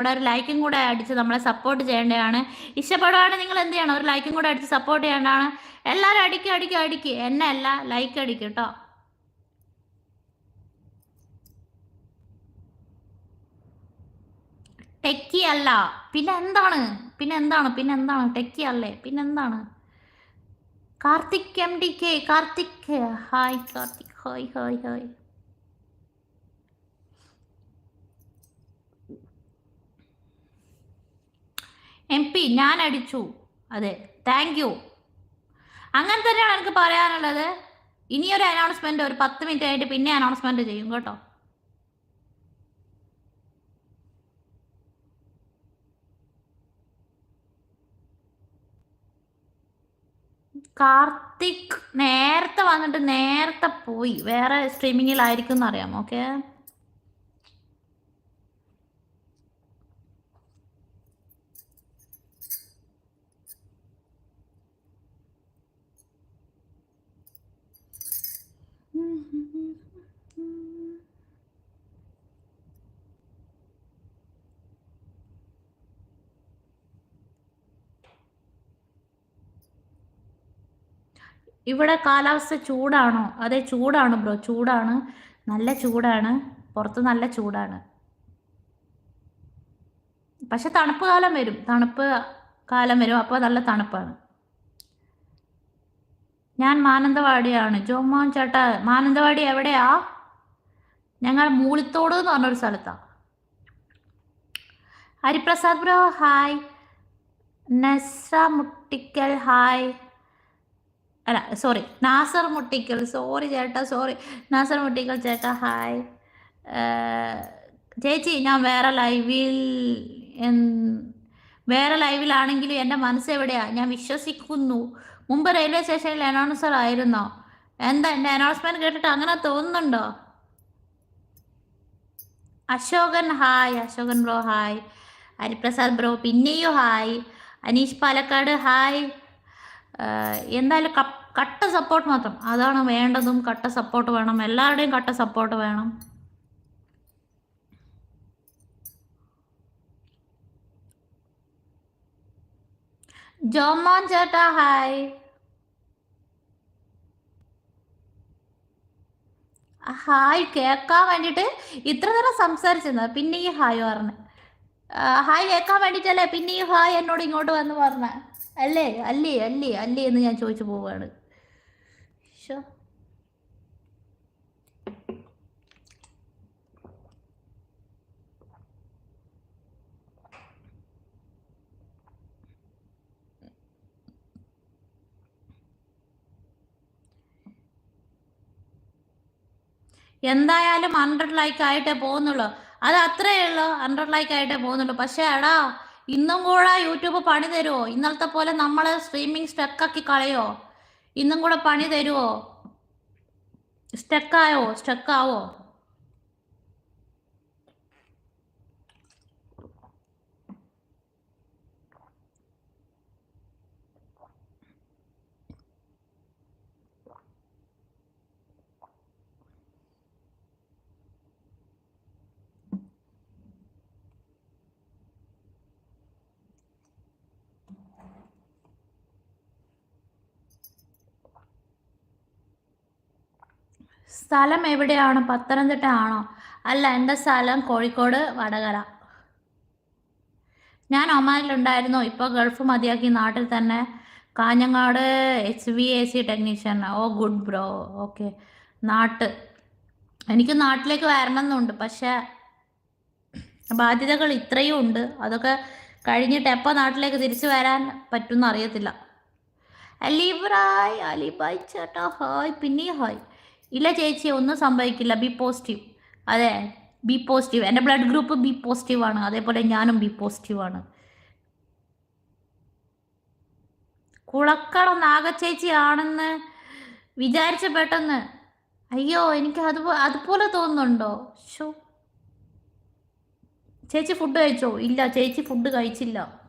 ഇവിടെ ഒരു ലൈക്കും കൂടെ അടിച്ച് നമ്മളെ സപ്പോർട്ട് ചെയ്യേണ്ടതാണ്. ഇഷ്ടപ്പെടുവാണെങ്കിൽ നിങ്ങൾ എന്ത് ചെയ്യണം? ഒരു ലൈക്കും കൂടെ അടിച്ച് സപ്പോർട്ട് ചെയ്യേണ്ടതാണ്. എല്ലാവരും അടിക്കുക അടിക്കുക അടിക്കുക എന്നെ അല്ല ലൈക്ക് അടിക്കും കേട്ടോ. ടെക്കി അല്ല. പിന്നെ എന്താണ്? പിന്നെ എന്താണ്? പിന്നെ എന്താണ്? ടെക്കി അല്ലേ? പിന്നെ എന്താണ്? Karthik M D K Karthik hi Karthik hi hi hi M P ഞാൻ അടിച്ചു അതെ താങ്ക് യു അങ്ങനെ തന്നെയാണ് എനിക്ക് പറയാനുള്ളത്. ഇനിയൊരു അനൗൺസ്മെന്റ് ഒരു പത്ത് മിനിറ്റ് ആയിട്ട് പിന്നെ അനൗൺസ്മെന്റ് ചെയ്യും കേട്ടോ. കാർത്തിക് നേരത്തെ വന്നിട്ട് നേരത്തെ പോയി. വേറെ സ്ട്രീമിങ്ങിലായിരിക്കും എന്നറിയാം ഓക്കെ ഇവിടെ കാലാവസ്ഥ ചൂടാണോ? അതെ ചൂടാണ് ബ്രോ. ചൂടാണ്. നല്ല ചൂടാണ്. പുറത്ത് നല്ല ചൂടാണ്. പക്ഷെ തണുപ്പ് കാലം വരും. തണുപ്പ് കാലം വരും. അപ്പോൾ നല്ല തണുപ്പാണ്. ഞാൻ മാനന്തവാടിയാണ്. ജോമോൻ ചേട്ടാ മാനന്തവാടി എവിടെയാ? ഞങ്ങൾ മൂളിത്തോട് എന്ന് പറഞ്ഞൊരു സ്ഥലത്താണ് Hariprasad bro hi. Nasra Muttikkal hi. അല്ല സോറി നാസർ മുട്ടിക്കൽ. സോറി ചേട്ടാ സോറി നാസർ മുട്ടിക്കൽ ചേട്ടാ ഹായ് ചേച്ചി ഞാൻ വേറെ ലൈവിൽ വേറെ ലൈവിലാണെങ്കിലും എന്റെ മനസ്സ് എവിടെയാ ഞാൻ വിശ്വസിക്കുന്നു. മുമ്പ് റെയിൽവേ സ്റ്റേഷനിൽ അനൗൺസർ ആയിരുന്നോ? എന്താ എന്റെ അനൗൺസ്മെന്റ് കേട്ടിട്ട് അങ്ങനെ തോന്നുന്നുണ്ടോ? Ashokan hi Ashokan bro hi Hariprasad bro പിന്നെയും ഹായ് അനീഷ് പാലക്കാട് ഹായ് എന്തായാലും കപ്പ് കട്ട സപ്പോർട്ട് മാത്രം. അതാണ് വേണ്ടതും കട്ട സപ്പോർട്ട് വേണം. എല്ലാവരുടെയും കട്ട സപ്പോർട്ട് വേണം. ജോമോൻ ചേട്ടാ ഹായ് ഹായ് കേൾക്കാൻ വേണ്ടിയിട്ട് ഇത്ര നേരം സംസാരിച്ചിരുന്നത്. പിന്നെ ഈ ഹായ് പറഞ്ഞു. ഹായ് കേൾക്കാൻ വേണ്ടിയിട്ടല്ലേ? പിന്നെ ഈ ഹായ് എന്നോട് ഇങ്ങോട്ട് വന്ന് പറഞ്ഞ. അല്ലേ? അല്ലേ? അല്ലേ? അല്ലേ? എന്ന് ഞാൻ ചോദിച്ചു പോവാണ്. ശോ. എന്തായാലും ഹൺഡ്രഡ് ലൈക്ക് ആയിട്ടേ പോകുന്നുള്ളൂ. അത് അത്രയേ ഉള്ളൂ ഹൺഡ്രഡ് ലൈക്ക് ആയിട്ടേ പോകുന്നുള്ളൂ. പക്ഷേ എടാ ഇന്നും കൂടെ യൂട്യൂബ് പണി തരുമോ ഇന്നലത്തെ പോലെ നമ്മൾ സ്ട്രീമിംഗ് സ്റ്റക്കാക്കി കളയോ? ഇന്നും കൂടെ പണി തരുമോ സ്റ്റക്കായോ സ്റ്റക്കാവോ സ്ഥലം എവിടെയാണ്? പത്തനംതിട്ട ആണോ? അല്ല എന്റെ സ്ഥലം കോഴിക്കോട് വടകര. ഞാൻ ഒമാനിലുണ്ടായിരുന്നു. ഇപ്പോൾ ഗൾഫ് മതിയാക്കി. നാട്ടിൽ തന്നെ Kanhangad H V A C technician oh good bro okay നാട്ട്. എനിക്ക് നാട്ടിലേക്ക് വരണം എന്നുണ്ട് പക്ഷേ ബാധ്യതകൾ ഇത്രയും ഉണ്ട്. അതൊക്കെ കഴിഞ്ഞിട്ട് എപ്പോൾ നാട്ടിലേക്ക് തിരിച്ചു വരാൻ പറ്റുമെന്ന് അറിയത്തില്ല. അലിബ്രായ് അലിബായ് ചേട്ടാ ഹായ് പിന്നെ ഹായ്. ഇല്ല ചേച്ചി ഒന്നും സംഭവിക്കില്ല. B positive. അതെ ബി പോസിറ്റീവ്. എന്റെ ബ്ലഡ് ഗ്രൂപ്പ് ബി പോസിറ്റീവ് ആണ്. അതേപോലെ ഞാനും ബി പോസിറ്റീവ് ആണ്. കുളക്കട നാഗച്ചേച്ചി ആണെന്ന് വിചാരിച്ച പെട്ടെന്ന്. അയ്യോ എനിക്ക് അതുപോ അതുപോലെ തോന്നുന്നുണ്ടോ? ഷോ ചേച്ചി ഫുഡ് കഴിച്ചോ? ഇല്ല ചേച്ചി ഫുഡ് കഴിച്ചില്ല.